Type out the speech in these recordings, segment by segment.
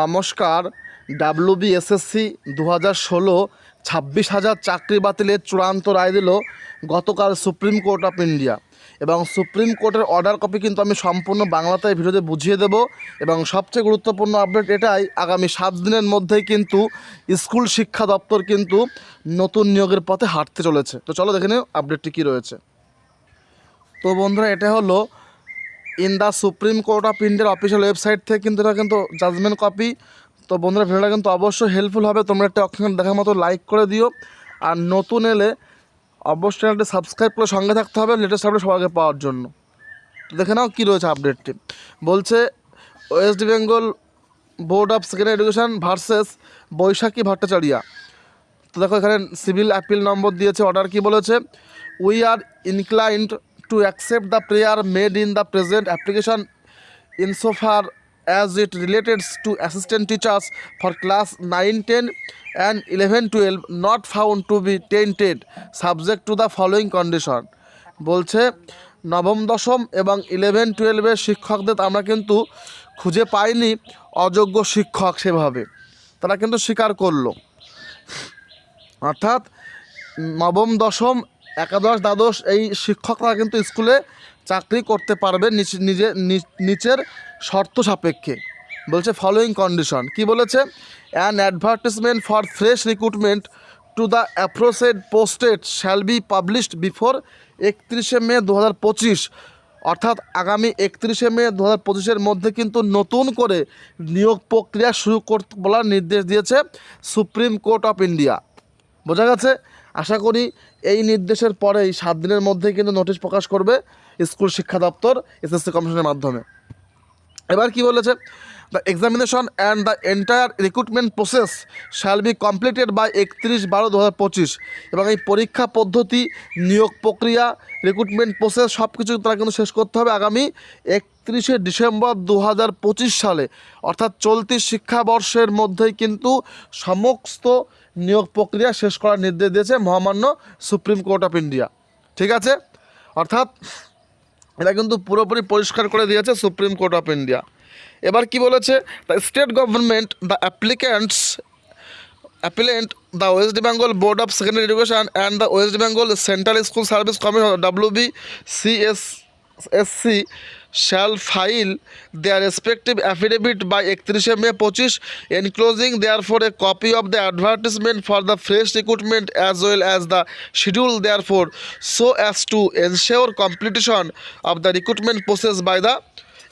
নমস্কার। WB SSC দু হাজার ষোলো ছাব্বিশ হাজার চাকরি বাতিলের চূড়ান্ত রায় দিল গতকাল সুপ্রিম কোর্ট অফ ইন্ডিয়া। এবং সুপ্রিম কোর্টের অর্ডার কপি কিন্তু আমি সম্পূর্ণ বাংলাতে ভিডিওতে বুঝিয়ে দেব এবং সবচেয়ে গুরুত্বপূর্ণ আপডেট এটাই, আগামী সাত দিনের মধ্যেই কিন্তু স্কুল শিক্ষা দপ্তর কিন্তু নতুন নিয়োগের পথে হাঁটতে চলেছে। তো চলো দেখে নিও আপডেটটি কী রয়েছে। তো বন্ধুরা, এটা হলো in the supreme court of ইন্ডিয়ার অফিসিয়াল ওয়েবসাইট থেকে কিন্তু এটা কিন্তু জাজমেন্ট কপি তো বন্ধুরা, ভিডিওটা কিন্তু অবশ্যই হেল্পফুল হবে। তোমরা একটা অপশন দেখার মতো লাইক করে দিও। আর নতুন এলে অবশ্যই চ্যানেলটি সাবস্ক্রাইব করে সঙ্গে থাকতে হবে লেটেস্ট আপডেট সবাইকে পাওয়ার জন্য। তো দেখে নাও কী রয়েছে আপডেটটি বলছে West Bengal board of secondary education versus Baishakhi Bhattacharya তো দেখো এখানে সিভিল অ্যাপিল নম্বর দিয়েছে অর্ডার কি বলেছে? We are inclined to accept the prayer made in the present application insofar as it related to assistant teachers for class nine ten and eleven twelve not found to be tainted subject to the following condition বলছে, নবম, দশম এবং eleven টুয়েলভের শিক্ষকদের আমরা কিন্তু খুঁজে পাইনি অযোগ্য শিক্ষক সেভাবে। তারা কিন্তু স্বীকার করল। অর্থাৎ নবম, দশম একাদশ, দ্বাদশ এই শিক্ষকরা কিন্তু স্কুলে চাকরি করতে পারবে নিজে নিচের শর্ত সাপেক্ষে। বলছে ফলোয়িং কন্ডিশন কি বলেছে? An advertisement for fresh recruitment to the aforesaid posted shall be published before একত্রিশে মে দু হাজার পঁচিশ। অর্থাৎ আগামী একত্রিশে মে দু হাজার পঁচিশের মধ্যে কিন্তু নতুন করে নিয়োগ প্রক্রিয়া শুরু করতে বলার নির্দেশ দিয়েছে সুপ্রিম কোর্ট অফ ইন্ডিয়া বোঝা গেছে? আশা করি এই নির্দেশের পরেই সাত দিনের মধ্যেই কিন্তু নোটিশ প্রকাশ করবে স্কুল শিক্ষা দপ্তর, এসএসসি কমিশনের মাধ্যমে। এবার কি বলেছে? The examination and the entire recruitment process shall be completed by একত্রিশ বারো দু এবং এই পরীক্ষা পদ্ধতি, নিয়োগ প্রক্রিয়া রিক্রুটমেন্ট প্রসেস সব কিছু তারা কিন্তু শেষ করতে হবে আগামী একত্রিশে ডিসেম্বর দু হাজার পঁচিশ সালে। অর্থাৎ চলতি শিক্ষাবর্ষের মধ্যেই কিন্তু সমস্ত নিয়োগ প্রক্রিয়া শেষ করার নির্দেশ দিয়েছে মহামান্য সুপ্রিম কোর্ট অফ ইন্ডিয়া। ঠিক আছে? অর্থাৎ এটা কিন্তু পুরোপুরি পরিষ্কার করে দিয়েছে সুপ্রিম কোর্ট অফ ইন্ডিয়া। এবার কি বলেছে? The state government the applicants appellant the West Bengal board of secondary education and the West Bengal central school service commission W B C S S C shall file there respective affidavit by একত্রিশে মে পঁচিশ enclosing there for a copy of the advertisement for the fresh recruitment as well as the schedule there for so as to ensure completion of the recruitment process by the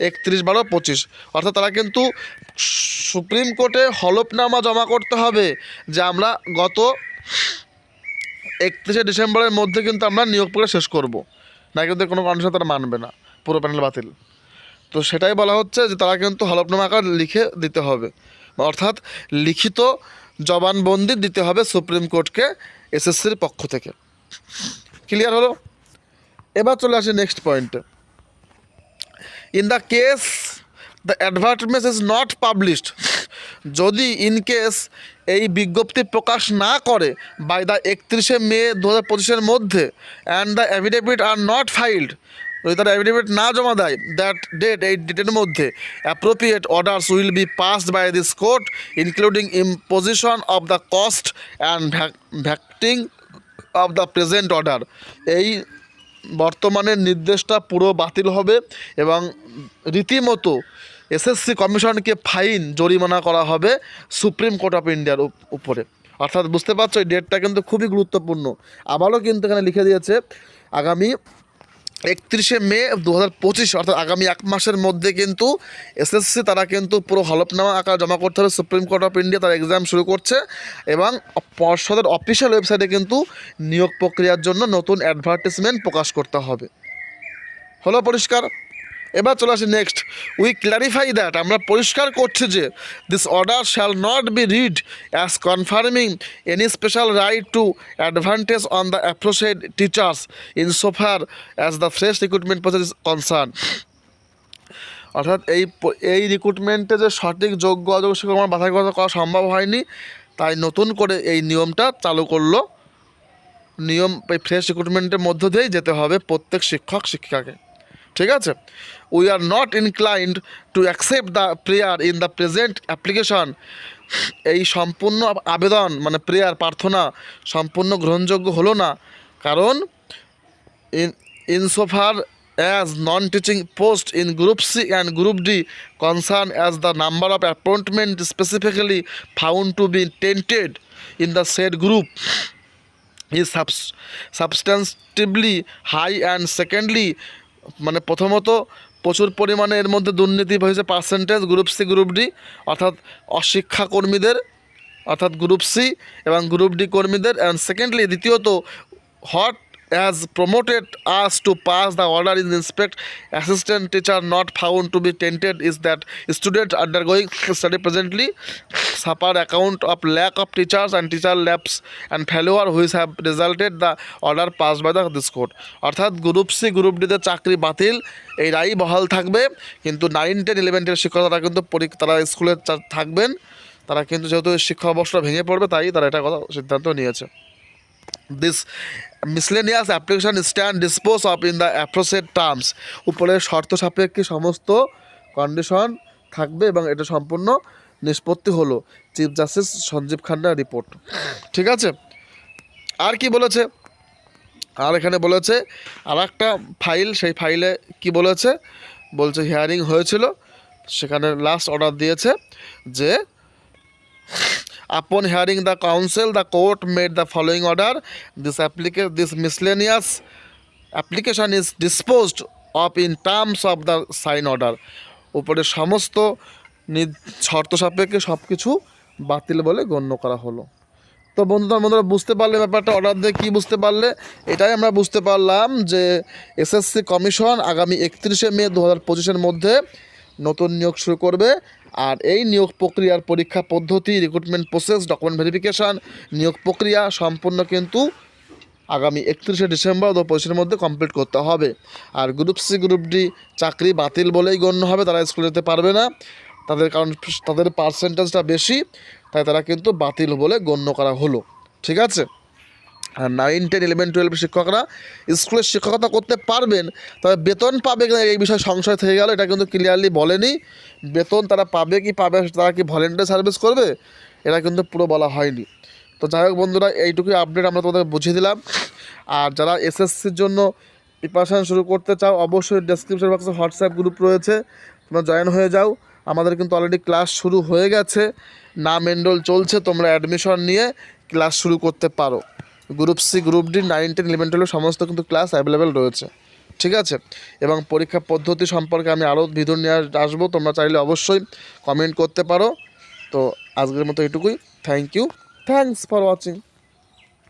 একত্রিশ, বারো, পঁচিশ। অর্থাৎ তারা কিন্তু supreme কোর্টে হলফনামা জমা করতে হবে যে আমরা গত একত্রিশে ডিসেম্বরের মধ্যে কিন্তু আমরা নিয়োগ প্রক্রিয়া শেষ করব। না কিন্তু কোনো কন্ডিশন তারা মানবে না। পুরো প্যানেল বাতিল। তো সেটাই বলা হচ্ছে যে তারা কিন্তু হলফনামা আকার লিখে দিতে হবে। অর্থাৎ লিখিত জবানবন্দি দিতে হবে সুপ্রিম কোর্টকে এসএসসির পক্ষ থেকে। ক্লিয়ার হলো? এবার চলে আসি নেক্সট পয়েন্টে in the case the advertisement is not published যদি ইন কেস এই বিজ্ঞপ্তি প্রকাশ না করে বাই দ্য একত্রিশে মে দু হাজার পঁচিশের মধ্যে and the affidavit are not filed যদি তারা অ্যাফিডেভিট না জমা দেয় দ্যাট ডেট এই ডেটের মধ্যে appropriate orders will be passed by this court including imposition of the cost and vacating of the present order এই বর্তমানের নির্দেশটা পুরো বাতিল হবে এবং রীতিমতো এসএসসি কমিশনকে ফাইন জরিমানা করা হবে সুপ্রিম কোর্ট অফ ইন্ডিয়ার উপ- উপরে। অর্থাৎ বুঝতে পারছ, এই ডেটটা কিন্তু খুবই গুরুত্বপূর্ণ। আবারও কিন্তু এখানে লিখে দিয়েছে, আগামী একত্রিশে মে দু হাজার পঁচিশ, অর্থাৎ আগামী এক মাসের মধ্যে কিন্তু এসএসসি তারা কিন্তু পুরো হলফনামা আকার জমা করতে হবে সুপ্রিম কোর্ট অফ ইন্ডিয়া তারা এক্সাম শুরু করছে এবং পর্ষদের অফিসিয়াল ওয়েবসাইটে কিন্তু নিয়োগ প্রক্রিয়ার জন্য নতুন অ্যাডভার্টিসমেন্ট প্রকাশ করতে হবে। হলো পরিষ্কার? এবার চলে আসি নেক্সট উই ক্ল্যারিফাই দ্যাট আমরা পরিষ্কার করছি যে this order shall not be read as conferring any special right to advantage on the aforesaid teachers insofar as the fresh recruitment process is concern অর্থাৎ এই এই রিক্রুটমেন্টে যে সঠিক, যোগ্য, অযোগ্য শিক্ষক আমার বাছাই করা সম্ভব হয়নি, তাই নতুন করে এই নিয়মটা চালু করল। নিয়ম এই ফ্রেশ রিক্রুটমেন্টের মধ্য দিয়েই যেতে হবে প্রত্যেক শিক্ষক, শিক্ষিকাকে। ঠিক আছে? We are not inclined to accept the prayer in the present application এই সম্পূর্ণ আবেদন মানে প্রেয়ার প্রার্থনা সম্পূর্ণ গ্রহণযোগ্য হলো না। কারণ in insofar as non teaching post in group C and group D concern as the number of appointment specifically found to be tainted in the said group is subs substantively high and secondly মানে প্রথমত প্রচুর পরিমাণে এর মধ্যে দুর্নীতি হয়েছে percentage group C group D অর্থাৎ অশিক্ষা কর্মীদের অর্থাৎ গ্রুপ সি এবং গ্রুপ ডি কর্মীদের অ্যান্ড সেকেন্ডলি দ্বিতীয়ত what as promoted us to pass the order in inspect assistant teacher not found to be tainted is that student undergoing study presently suffer account of lack of teachers and teacher labs and failure which have resulted the order pass by the this court অর্থাৎ group C group ডিদের চাকরি বাতিল, এই রায় বহাল থাকবে। কিন্তু nine ten eleven ten তারা কিন্তু তারা স্কুলে থাকবেন। তারা কিন্তু যেহেতু শিক্ষা অবস্থা ভেঙে পড়বে, তাই তারা এটা কথা সিদ্ধান্ত নিয়েছে। This miscellaneous application stand dispose of in the aforesaid terms উপরের শর্ত সাপেক্ষে সমস্ত কন্ডিশন থাকবে এবং এটা সম্পূর্ণ নিষ্পত্তি হলো। চিফ জাস্টিস সঞ্জীব খান্নার রিপোর্ট ঠিক আছে? আর কি বলেছে? আর এখানে বলেছে আর একটা ফাইল সেই ফাইলে কি বলেছে? বলছে হিয়ারিং হয়েছিল। সেখানে লাস্ট অর্ডার দিয়েছে যে Upon hearing the counsel, the court made the following order. This applica- this miscellaneous application is disposed of in terms of the sign order. উপরে সমস্ত শর্ত সাপেক্ষে সব কিছু বাতিল বলে গণ্য করা হলো তো বন্ধুরা বন্ধুরা বুঝতে পারলে ব্যাপারটা অর্ডার দিয়ে কী বুঝতে পারলে এটাই আমরা বুঝতে পারলাম যে এসএসসি কমিশন আগামী একত্রিশে মে দু হাজার পঁচিশের মধ্যে নতুন নিয়োগ শুরু করবে আর এই নিয়োগ প্রক্রিয়ার পরীক্ষা পদ্ধতি রিক্রুটমেন্ট প্রসেস ডকুমেন্ট ভেরিফিকেশান নিয়োগ প্রক্রিয়া সম্পূর্ণ কিন্তু আগামী একত্রিশে ডিসেম্বর দু পঁচিশের মধ্যে কমপ্লিট করতে হবে। আর গ্রুপ সি গ্রুপ ডি চাকরি বাতিল বলেই গণ্য হবে, তারা স্কুলে যেতে পারবে না। তাদের কারণ, তাদের পার্সেন্টেজটা বেশি, তাই তারা কিন্তু বাতিল বলে গণ্য করা হলো। ঠিক আছে? আর নাইন টেন ইলেভেন টুয়েলভ শিক্ষকরা স্কুলে শিক্ষকতা করতে পারবেন, তবে বেতন পাবে কিনা এই বিষয়ে সংশয় থেকে গেল, এটা কিন্তু ক্লিয়ারলি বলেনি। বেতন তারা পাবে কি পাবে, তারা কি ভলেন্টিয়ার সার্ভিস করবে? এটা কিন্তু পুরো বলা হয়নি। তো যাই হোক বন্ধুরা, এইটুকুই আপডেট আমরা তোমাদের বুঝিয়ে দিলাম। আর যারা এসএসসির জন্য প্রিপারেশান শুরু করতে চাও, অবশ্যই ডেসক্রিপশন বক্সে হোয়াটসঅ্যাপ গ্রুপ রয়েছে। তোমরা জয়েন হয়ে যাও। আমাদের কিন্তু অলরেডি ক্লাস শুরু হয়ে গেছে। নাম এনরোল চলছে, তোমরা অ্যাডমিশন নিয়ে ক্লাস শুরু করতে পারো। Group C, group D, nine, ten, eleven twelve সমস্ত কিন্তু ক্লাস অ্যাভেলেবেল রয়েছে। ঠিক আছে? এবং পরীক্ষা পদ্ধতি সম্পর্কে আমি আরও ভিডিও নিয়ে আসব। তোমরা চাইলে অবশ্যই কমেন্ট করতে পারো। তো আজকের মতো এটুকুই। Thank you thanks for watching